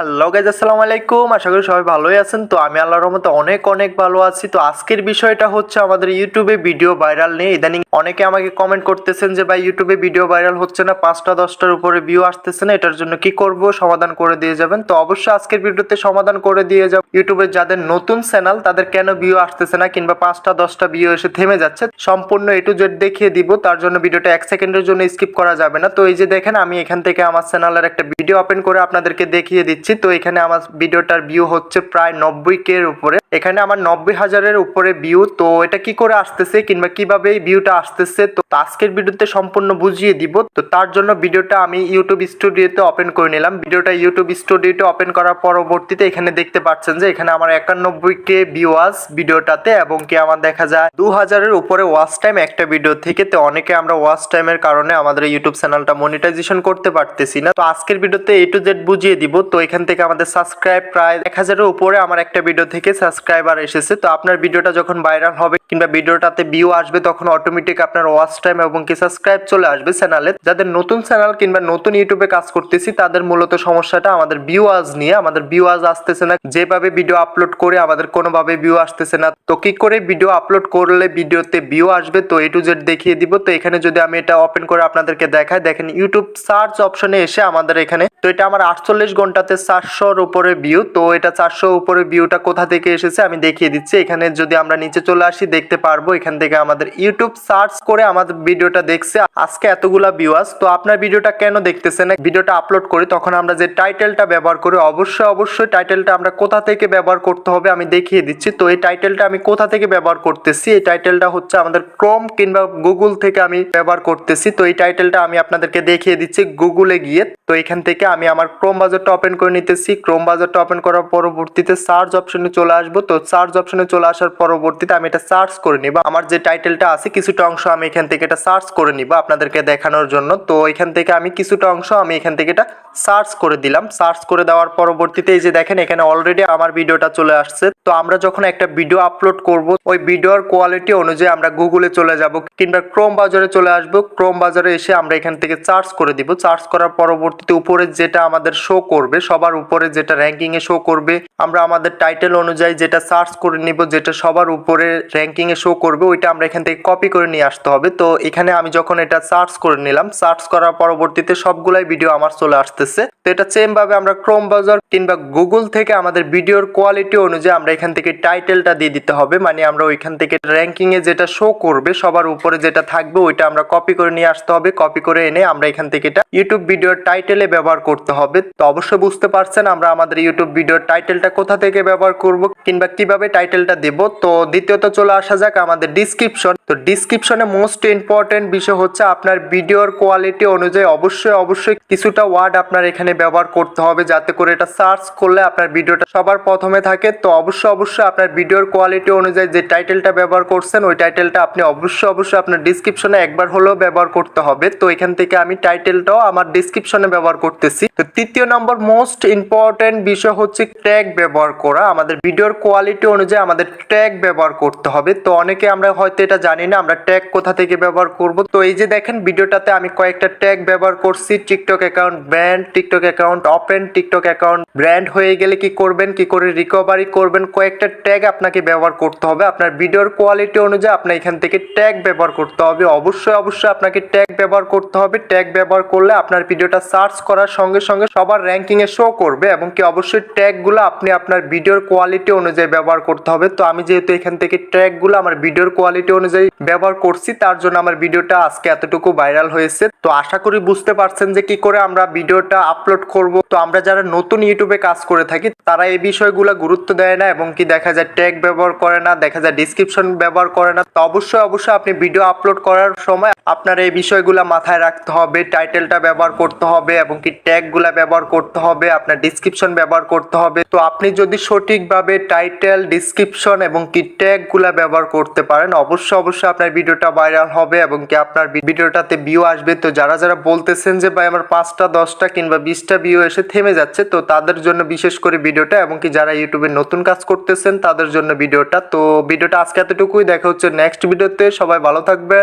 Hello guys আসসালামু আলাইকুম। আশা করি সবাই ভালোই আছেন। তো আমি আল্লাহর রহমতে অনেক অনেক ভালো আছি। তো আজকের বিষয়টা হচ্ছে আমাদের ইউটিউবে ভিডিও ভাইরাল নিয়ে। ইদানিং অনেকে আমাকে কমেন্ট করতেছেন যে, ভাই ইউটিউবে ভিডিও ভাইরাল হচ্ছে না। পাঁচটা, দশটার উপরে ভিউ আসতেছে না। এটার জন্য কি করব? সমাধান করে দিয়ে যাবেন। তো অবশ্যই আজকের ভিডিওতে সমাধান করে দিয়ে যাব। ইউটিউবে যাদের নতুন চ্যানেল তাদের কেন ভিউ আসতেছে না? কিংবা পাঁচটা, দশটা ভিউ এসে থেমে যাচ্ছে? সম্পূর্ণ এ টু জেড দেখিয়ে দিব। তার জন্য ভিডিওটা এক সেকেন্ডের জন্য স্কিপ করা যাবে না। তো এই যে দেখেন, আমি এখান থেকে আমার চ্যানেলের একটা ভিডিও ওপেন করে আপনাদেরকে দেখিয়ে দিচ্ছি। তো এখানে আমার ভিডিওটার ভিউ হচ্ছে প্রায় নব্বই কে এর উপরে। এখানে আমার নব্বই হাজারের উপরে ভিউ তো এটা কি করে আসতেছে কিংবা কীভাবে ভিউটা আসতেছে? তো আজকের ভিডিওতে সম্পূর্ণ বুঝিয়ে দিব। তো তার জন্য ভিডিওটা আমি ইউটিউব স্টুডিওতে ওপেন করে নিলাম। ভিডিওটা ইউটিউব স্টুডিওতে ওপেন করার পরবর্তীতে এখানে দেখতে পাচ্ছেন যে এখানে আমার একানব্বই কে ভিউ আস ভিডিওটাতে এবং কি আমার দেখা যায় দু হাজারের উপরে ওয়াচ টাইম একটা ভিডিও থেকে। তো অনেকে আমরা ওয়াচ টাইমের কারণে আমাদের ইউটিউব চ্যানেলটা মনিটাইজেশন করতে পারতেছি না। তো আজকের ভিডিওতে এ টু জেড বুঝিয়ে দিব। তো এখান থেকে আমাদের সাবস্ক্রাইব প্রায় এক হাজারের উপরে আমার একটা ভিডিও থেকে সাবস্ক্রাইবার এসেছে। তো আপনার ভিডিওটা যখন ভাইরাল হবে কিংবা ভিডিওটাতে ভিউ আসবে, তখন অটোমেটিক আপনার ওয়াচ টাইম এবং কি সাবস্ক্রাইব চলে আসবে চ্যানেলে যাদের নতুন চ্যানেল কিংবা নতুন ইউটিউবে কাজ করতেছি, তাদের মূলত সমস্যাটা আমাদের ভিউ আজ নিয়ে। আমাদের ভিউ আজ আসতেছে না, যেভাবে ভিডিও আপলোড করে আমাদের কোনোভাবে ভিউ আসতেছে না। তো কি করে ভিডিও আপলোড করলে ভিডিওতে ভিউ আসবে? তো এ টু জেড দেখিয়ে দিব। তো এখানে যদি আমি এটা ওপেন করে আপনাদেরকে দেখাই, দেখেন ইউটিউব সার্চ অপশনে এসে আমাদের এখানে তো এটা আমার আটচল্লিশ ঘন্টাতে চারশোর উপরে ভিউ তো এটা চারশো উপরে ভিউটা কোথা থেকে এসেছে আমি দেখিয়ে দিচ্ছি। এখানে যদি আমরা নিচে চলে আসি, দেখতে পারব এখান থেকে আমাদের ইউটিউব সার্চ করে আমাদের ভিডিওটা দেখছে। আজকে এতগুলা ভিউয়ার্স তো আপনার ভিডিওটা কেন দেখতেছেন? না ভিডিওটা আপলোড করি, তখন আমরা যে টাইটেলটা ব্যবহার করি, অবশ্যই অবশ্যই টাইটেলটা আমরা কোথা থেকে ব্যবহার করতে হবে আমি দেখিয়ে দিচ্ছি। তো এই টাইটেলটা আমি কোথা থেকে ব্যবহার করতেছি? এই টাইটেলটা হচ্ছে আমাদের ক্রোম কিংবা গুগল থেকে আমি ব্যবহার করতেছি। তো এই টাইটেলটা আমি আপনাদেরকে দেখিয়ে দিচ্ছি গুগলে গিয়ে। তো এখান থেকে আমি আমার ক্রোম বাজারটা ওপেন করে নিতেছি। ক্রোম বাজারটা ওপেন করার পরবর্তীতে সার্চ অপশনে চলে আসব। তো সার্চ অপশনে চলে আসার পরবর্তীতে আমি এটা সার্চ করে নিব। আমার যে টাইটেলটা আছে, কিছুটা অংশ আমি এখান থেকে এটা সার্চ করে নিব আপনাদেরকে দেখানোর জন্য। তো এখান থেকে আমি কিছুটা অংশ আমি এখান থেকে এটা সার্চ করে দিলাম। সার্চ করে দেওয়ার পরবর্তীতে এই যে দেখেন, এখানে অলরেডি আমার ভিডিওটা চলে আসছে। তো আমরা যখন একটা ভিডিও আপলোড করব, ওই ভিডিওর কোয়ালিটি অনুযায়ী আমরা গুগলে চলে যাব কিংবা ক্রোম বাজারে চলে আসব। ক্রোম বাজারে এসে আমরা এখান থেকে চার্জ করে দিব। সার্চ করার পরবর্তীতে উপরে যেটা আমাদের শো করবে সবার উপরে যেটা র্যাঙ্কিং এ শো করবে, আমরা আমাদের টাইটেল অনুযায়ী যেটা সার্চ করে নিব, যেটা সবার উপরে র্যাঙ্কিং এ শো করবে, ওইটা আমরা এখান থেকে কপি করে নিয়ে আসতে হবে। তো এখানে আমি যখন এটা সার্চ করে নিলাম সার্চ করার পরবর্তীতে সবগুলাই ভিডিও আমার চলে আসতেছে। তো এটা সেম ভাবে আমরা ক্রোম ব্রাউজার কিংবা গুগল থেকে আমাদের ভিডিওর কোয়ালিটি অনুযায়ী আমরা এখান থেকে টাইটেলটা দিয়ে দিতে হবে। মানে আমরা ওইখান থেকে র্যাঙ্কিং এ যেটা শো করবে, সবার উপরে যেটা থাকবে, ওইটা আমরা কপি করে নিয়ে আসতে হবে। কপি করে এনে আমরা এখান থেকে এটা ইউটিউব ভিডিওর টাইটেলে ব্যবহার করতে হবে। তো অবশ্যই বুঝতে পারছেন, আমরা আমাদের ইউটিউব ভিডিওর টাইটেলটা কোথা থেকে ব্যবহার করব কিংবা কীভাবে টাইটেলটা দেব? তো দ্বিতীয়ত চলে আসা যাক আমাদের ডিসক্রিপশন তো ডিসক্রিপশনে মোস্ট ইম্পর্টেন্ট বিষয় হচ্ছে আপনার ভিডিওর কোয়ালিটি অনুযায়ী অবশ্যই অবশ্যই কিছুটা ওয়ার্ড আপনার এখানে ব্যবহার করতে হবে যাতে করে এটা সার্চ করলে আপনার ভিডিওটা সবার প্রথমে থাকে। তো অবশ্যই অবশ্যই আপনার ভিডিওর কোয়ালিটি অনুযায়ী যে টাইটেলটা ব্যবহার করছেন, ওই টাইটেলটা আপনি অবশ্যই অবশ্যই আপনার ডিসক্রিপশনে একবার হলেও ব্যবহার করতে হবে। তো এখান থেকে আমি টাইটেলটাও আমার ডিসক্রিপশনে ব্যবহার করতেছি। তো তৃতীয় নম্বর মোস্ট ইম্পর্টেন্ট বিষয় হচ্ছে ট্যাগ ব্যবহার করা। আমাদের ভিডিওর কোয়ালিটি অনুযায়ী আমাদের ট্যাগ ব্যবহার করতে হবে। তো অনেকে আমরা হয়তো এটা জানি না, আমরা ট্যাগ কোথা থেকে ব্যবহার করব। তো এই যে দেখেন, ভিডিওটাতে আমি কয়েকটা ট্যাগ ব্যবহার করছি TikTok account brand TikTok account open TikTok account brand হয়ে গেলে কি করবেন, কি করে রিকভারি করবেন, কয়েকটা ট্যাগ আপনাকে ব্যবহার করতে হবে। আপনার ভিডিওর কোয়ালিটি অনুযায়ী আপনার এখান থেকে ট্যাগ ব্যবহার করতে হবে। অবশ্যই অবশ্যই আপনাকে ট্যাগ ব্যবহার করতে হবে। ট্যাগ ব্যবহার করলে আপনার ভিডিওটা সার্চ করার সঙ্গে সঙ্গে সবার র্যাঙ্কিং এ শো করবে এবং কি অবশ্যই ট্যাগগুলো আপনি আপনার ভিডিওর কোয়ালিটি অনুযায়ী ব্যবহার করতে হবে। তো আমি যেহেতু এখান থেকে ট্যাগগুলো আমার ভিডিওর কোয়ালিটি অনুযায়ী ব্যবহার করছি, তার জন্য আমার ভিডিওটা আজকে এতটুকু ভাইরাল হয়েছে। তো আশা করি বুঝতে পারছেন যে কি করে আমরা ভিডিওটা আপলোড করব। তো আমরা যারা নতুন ইউটিউবে কাজ করে থাকি, তারা এই বিষয়গুলো গুরুত্ব দেয় না এবং কি দেখা যায় ট্যাগ ব্যবহার করে না, দেখা যায় ডিসক্রিপশন ব্যবহার করে না। তো অবশ্যই অবশ্যই আপনি ভিডিও আপলোড করার সময় আপনার এই বিষয়গুলো মাথায় রাখতে হবে টাইটেলটা ব্যবহার করতে হবে এবং কি ট্যাগগুলা ব্যবহার করতে হবে, আপনার ডিসক্রিপশন ব্যবহার করতে হবে। তো আপনি যদি সঠিকভাবে টাইটেল ডিসক্রিপশন এবং কি ট্যাগগুলা ব্যবহার করতে পারেন, অবশ্যই অবশ্যই অবশ্যই আপনার ভিডিওটা ভাইরাল হবে এবং কি আপনার ভিডিওটাতে ভিউ আসবে। তো যারা যারা বলতেছেন যে, ভাই, আমার পাঁচটা, দশটা কিংবা বিশটা ভিউ এসে থেমে যাচ্ছে, তো তাদের জন্য বিশেষ করে ভিডিওটা এবং কি যারা ইউটিউবে নতুন কাজ করতেছেন, তাদের জন্য ভিডিওটা। তো ভিডিওটা আজকে এতটুকুই। দেখা হচ্ছে নেক্সট ভিডিওতে সবাই ভালো থাকবেন।